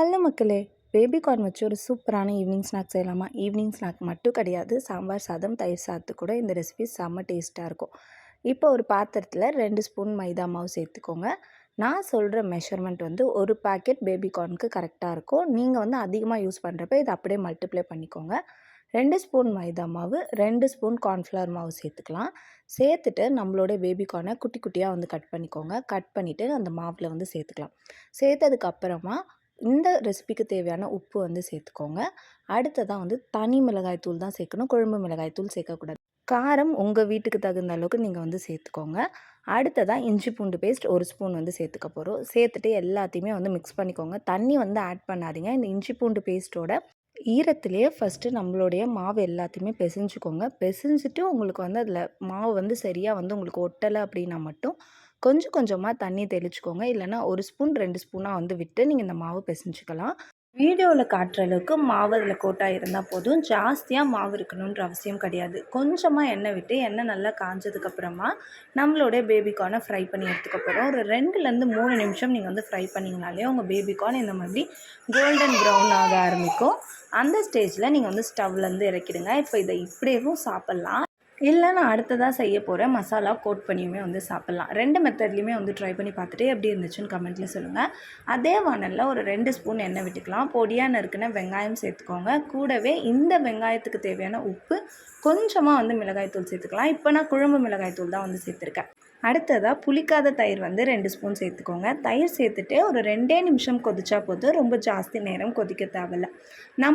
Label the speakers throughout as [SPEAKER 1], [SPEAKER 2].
[SPEAKER 1] Hello மக்களே baby corn வச்சு ஒரு சூப்பரான ஈவினிங் ஸ்நாக்ஸ் செய்யலாமா? ஈவினிங் ஸ்நாக் மட்டும் கிடையாது சாம்பார் சாதம் தயிர் சாதத்து கூட இந்த ரெசிபி செம்ம டேஸ்ட்டாக இருக்கும். இப்போ ஒரு பாத்திரத்தில் ரெண்டு ஸ்பூன் மைதா மாவு சேர்த்துக்கோங்க. நான் சொல்கிற மெஷர்மெண்ட் வந்து ஒரு பேக்கெட் பேபி கார்னுக்கு கரெக்டாக இருக்கும். நீங்கள் வந்து அதிகமாக யூஸ் பண்ணுறப்ப இதை அப்படியே மல்டிப்ளை பண்ணிக்கோங்க. ரெண்டு ஸ்பூன் மைதா மாவு ரெண்டு ஸ்பூன் கார்ன்ஃப்ளவர் மாவு சேர்த்துக்கலாம். சேர்த்துட்டு நம்மளோட பேபி கார்னை குட்டி குட்டியாக வந்து கட் பண்ணிக்கோங்க. கட் பண்ணிவிட்டு அந்த மாவில் வந்து சேர்த்துக்கலாம். சேர்த்ததுக்கப்புறமா இந்த ரெசிபிக்கு தேவையான உப்பு வந்து சேர்த்துக்கோங்க. அடுத்ததாக வந்து தனி மிளகாய் தூள் தான் சேர்க்கணும். குழம்பு மிளகாய் தூள் சேர்க்கக்கூடாது. காரம் உங்கள் வீட்டுக்கு தகுந்த அளவுக்கு நீங்கள் வந்து சேர்த்துக்கோங்க. அடுத்ததாக இஞ்சி பூண்டு பேஸ்ட் ஒரு ஸ்பூன் வந்து சேர்த்துக்க போகிறோம் சேர்த்துட்டு எல்லாத்தையுமே வந்து மிக்ஸ் பண்ணிக்கோங்க. தண்ணி வந்து ஆட் பண்ணாதீங்க. இந்த இஞ்சி பூண்டு பேஸ்ட்டோட ஈரத்துலேயே ஃபஸ்ட்டு நம்மளுடைய மாவு எல்லாத்தையுமே பிசைஞ்சுக்கோங்க. பிசைஞ்சிட்டு உங்களுக்கு வந்து அதில் மாவு வந்து சரியாக வந்து உங்களுக்கு ஒட்டலை அப்படின்னா மட்டும் கொஞ்சம் கொஞ்சமாக தண்ணி தெளிச்சுக்கோங்க. இல்லைனா ஒரு ஸ்பூன் ரெண்டு ஸ்பூனாக வந்து விட்டு நீங்கள் இந்த மாவு பிசைஞ்சுக்கலாம். வீடியோவில் காட்டுற அளவுக்கு மாவு அதில் கோட்டாக இருந்தால் போதும். ஜாஸ்தியாக மாவு இருக்கணுன்ற அவசியம் கிடையாது. கொஞ்சமாக எண்ணெய் விட்டு எண்ணெய் நல்லா காஞ்சதுக்கப்புறமா நம்மளோட பேபிகார்னை ஃப்ரை பண்ணி எடுத்துக்க போகிறோம் ஒரு ரெண்டுலேருந்து மூணு நிமிஷம் நீங்கள் வந்து ஃப்ரை பண்ணிங்கனாலே உங்கள் பேபிகார்ன் இந்த மாதிரி கோல்டன் ப்ரௌன் ஆக ஆரம்பிக்கும். அந்த ஸ்டேஜில் நீங்கள் வந்து ஸ்டவ்லேருந்து இறக்கிடுங்க. இப்போ இதை இப்படியேவும் சாப்பிட்லாம். இல்லை நான் அடுத்ததாக செய்ய போகிறேன் மசாலா கோட் பண்ணியுமே வந்து சாப்பிட்லாம். ரெண்டு மெத்தட்லேயுமே வந்து ட்ரை பண்ணி பார்த்துட்டு எப்படி இருந்துச்சுன்னு கமெண்ட்டில் சொல்லுங்கள் அதே வானலில் ஒரு ரெண்டு ஸ்பூன் எண்ணெய் விட்டுக்கலாம். பொடியாக நறுக்குன வெங்காயம் சேர்த்துக்கோங்க. கூடவே இந்த வெங்காயத்துக்கு தேவையான உப்பு கொஞ்சமாக வந்து மிளகாய்த்தூள் சேர்த்துக்கலாம். இப்போ நான் குழம்பு மிளகாய்த்தூள் தான் வந்து சேர்த்துருக்கேன். அடுத்ததாக புளிக்காத தயிர் வந்து ரெண்டு ஸ்பூன் சேர்த்துக்கோங்க. தயிர் சேர்த்துட்டு ஒரு ரெண்டே நிமிஷம் கொதிச்சா போதும். ரொம்ப ஜாஸ்தி நேரம் கொதிக்க தேவையில்ல.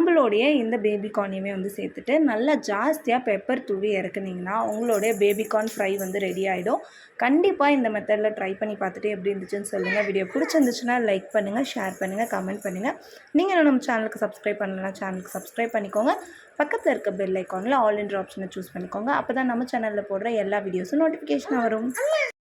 [SPEAKER 1] நம்மளுடைய இந்த பேபிகார்னையுமே வந்து சேர்த்துட்டு நல்லா ஜாஸ்தியாக பெப்பர் தூவி இறக்குனீங்கன்னா உங்களுடைய பேபிகார்ன் ஃப்ரை வந்து ரெடி ஆகிடும் கண்டிப்பாக இந்த மெத்தடில் ட்ரை பண்ணி பார்த்துட்டு எப்படி இருந்துச்சுன்னு சொல்லுங்கள் வீடியோ பிடிச்சிருந்துச்சுன்னா லைக் பண்ணுங்கள் ஷேர் பண்ணுங்கள் கமெண்ட் பண்ணுங்கள் நீங்கள் நம்ம சேனலுக்கு சப்ஸ்கிரைப் பண்ணலாம் சேனலுக்கு சப்ஸ்கிரைப் பண்ணிக்கோங்க. பக்கத்தில் இருக்க பெல் ஐக்கானில் ஆல் இன்ட்ரு ஆப்ஷனை சூஸ் பண்ணிக்கோங்க. அப்போ தான் நம்ம சேனலில் போடுற எல்லா வீடியோஸும் நோட்டிஃபிகேஷன் வரும்.